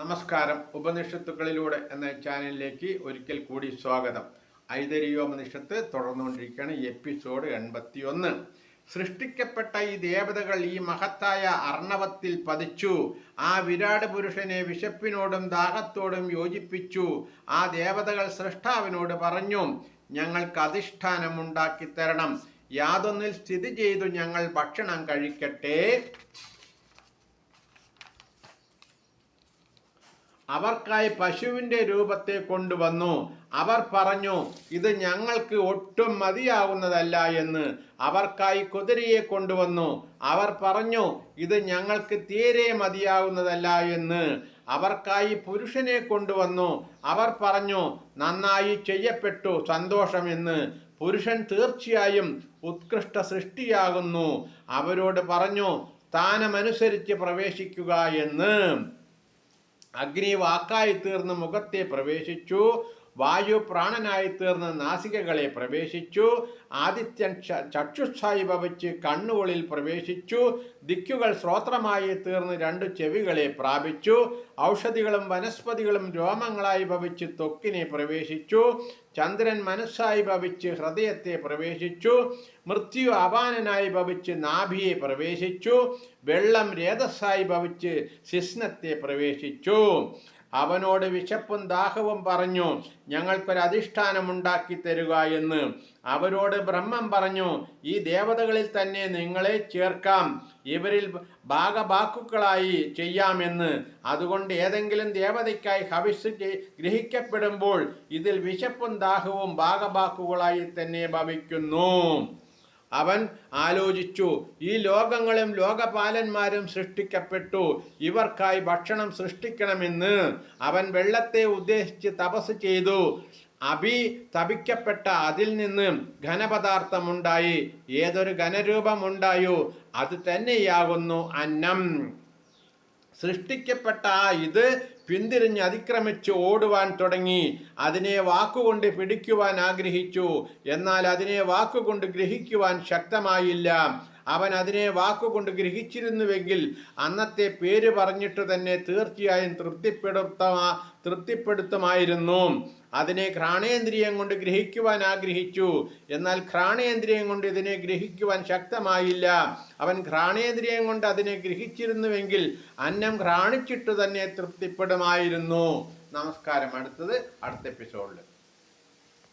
നമസ്കാരം. ഉപനിഷത്തുക്കളിലൂടെ എന്ന ചാനലിലേക്ക് ഒരിക്കൽ കൂടി സ്വാഗതം. ഐതരിയോപനിഷത്ത് തുടർന്നുകൊണ്ടിരിക്കുകയാണ് എപ്പിസോഡ് എൺപത്തി ഒന്ന് സൃഷ്ടിക്കപ്പെട്ട ഈ ദേവതകൾ ഈ മഹത്തായ അർണവത്തിൽ പതിച്ചു. ആ വിരാട് പുരുഷനെ വിശപ്പിനോടും ദാഹത്തോടും യോജിപ്പിച്ചു. ആ ദേവതകൾ സൃഷ്ടാവിനോട് പറഞ്ഞു ഞങ്ങൾക്ക് അധിഷ്ഠാനം ഉണ്ടാക്കി തരണം യാതൊന്നിൽ സ്ഥിതി ചെയ്തു ഞങ്ങൾ ഭക്ഷണം കഴിക്കട്ടെ. അവർക്കായി പശുവിന്റെ രൂപത്തെ കൊണ്ടുവന്നു. അവർ പറഞ്ഞു ഇത് ഞങ്ങൾക്ക് ഒട്ടും മതിയാവുന്നതല്ല എന്ന് അവർക്കായി കുതിരയെ കൊണ്ടുവന്നു. അവർ പറഞ്ഞു ഇത് ഞങ്ങൾക്ക് തീരെ മതിയാവുന്നതല്ല എന്ന് അവർക്കായി പുരുഷനെ കൊണ്ടുവന്നു. അവർ പറഞ്ഞു നന്നായി ചെയ്യപ്പെട്ടു സന്തോഷമെന്ന് പുരുഷൻ തീർച്ചയായും ഉത്കൃഷ്ട സൃഷ്ടിയാകുന്നു. അവരോട് പറഞ്ഞു സ്ഥാനമനുസരിച്ച് പ്രവേശിക്കുക എന്ന് അഗ്നി വാക്കായി തീർന്ന് മുഖത്തെ പ്രവേശിച്ചു. വായു പ്രാണനായി തീർന്ന് നാസികകളെ പ്രവേശിച്ചു. ആദിത്യൻ ചക്ഷുസ്ഥായി ഭവിച്ച് കണ്ണുകളിൽ പ്രവേശിച്ചു. ദിക്കുകൾ ശ്രോത്രമായി തീർന്ന് രണ്ട് ചെവികളെ പ്രാപിച്ചു. ഔഷധികളും വനസ്പതികളും രോമങ്ങളായി ഭവിച്ച് ത്വക്കിനെ പ്രവേശിച്ചു. ചന്ദ്രൻ മനസ്സായി ഭവിച്ച് ഹൃദയത്തെ പ്രവേശിച്ചു. മൃത്യു അപാനനായി ഭവിച്ച് നാഭിയെ പ്രവേശിച്ചു. വെള്ളം രേതസ്സായി ഭവിച്ച് ശിസ്നത്തെ പ്രവേശിച്ചു. അവനോട് വിശപ്പും ദാഹവും പറഞ്ഞു ഞങ്ങൾക്കൊരു അധിഷ്ഠാനം ഉണ്ടാക്കി തരുക എന്ന്. അവരോട് ബ്രഹ്മം പറഞ്ഞു ഈ ദേവതകളിൽ തന്നെ നിങ്ങളെ ചേർക്കാം. ഇവരിൽ ഭാഗബാക്കുക്കളായി ചെയ്യാമെന്ന് അതുകൊണ്ട് ഏതെങ്കിലും ദേവതയ്ക്കായി ഹവിസ് ഗ്രഹിക്കപ്പെടുമ്പോൾ ഇതിൽ വിശപ്പും ദാഹവും ഭാഗബാക്കുകളായി തന്നെ ഭവിക്കുന്നു. അവൻ ആലോചിച്ചു ഈ ലോകങ്ങളും ലോകപാലന്മാരും സൃഷ്ടിക്കപ്പെട്ടു. ഇവർക്കായി ഭക്ഷണം സൃഷ്ടിക്കണമെന്ന് അവൻ വെള്ളത്തെ ഉദ്ദേശിച്ച് തപസ് ചെയ്തു. അഭി തപിക്കപ്പെട്ട അതിൽ നിന്ന് ഘനപദാർത്ഥമുണ്ടായി. ഏതൊരു ഘനരൂപമുണ്ടായോ അത് തന്നെയാകുന്നു അന്നം. സൃഷ്ടിക്കപ്പെട്ട ഇത് പിന്തിരിഞ്ഞ് അതിക്രമിച്ച് ഓടുവാൻ തുടങ്ങി. അതിനെ വാക്കുകൊണ്ട് പിടിക്കുവാൻ ആഗ്രഹിച്ചു. എന്നാൽ അതിനെ വാക്കുകൊണ്ട് ഗ്രഹിക്കുവാൻ ശക്തമായില്ല. അവൻ അതിനെ വാക്കുകൊണ്ട് ഗ്രഹിച്ചിരുന്നുവെങ്കിൽ അന്നത്തെ പേര് പറഞ്ഞിട്ട് തന്നെ തീർച്ചയായും തൃപ്തിപ്പെടുത്ത തൃപ്തിപ്പെടുത്തുമായിരുന്നു. അതിനെ ഘ്രാണേന്ദ്രിയം കൊണ്ട് ഗ്രഹിക്കുവാൻ ആഗ്രഹിച്ചു. എന്നാൽ ഘ്രാണേന്ദ്രിയം കൊണ്ട് ഇതിനെ ഗ്രഹിക്കുവാൻ ശക്തമായില്ല. അവൻ ഘ്രാണേന്ദ്രിയം കൊണ്ട് അതിനെ ഗ്രഹിച്ചിരുന്നുവെങ്കിൽ അന്നം ഘ്രാണിച്ചിട്ട് തന്നെ തൃപ്തിപ്പെടുമായിരുന്നു. നമസ്കാരം. അടുത്തത് അടുത്ത എപ്പിസോഡിൽ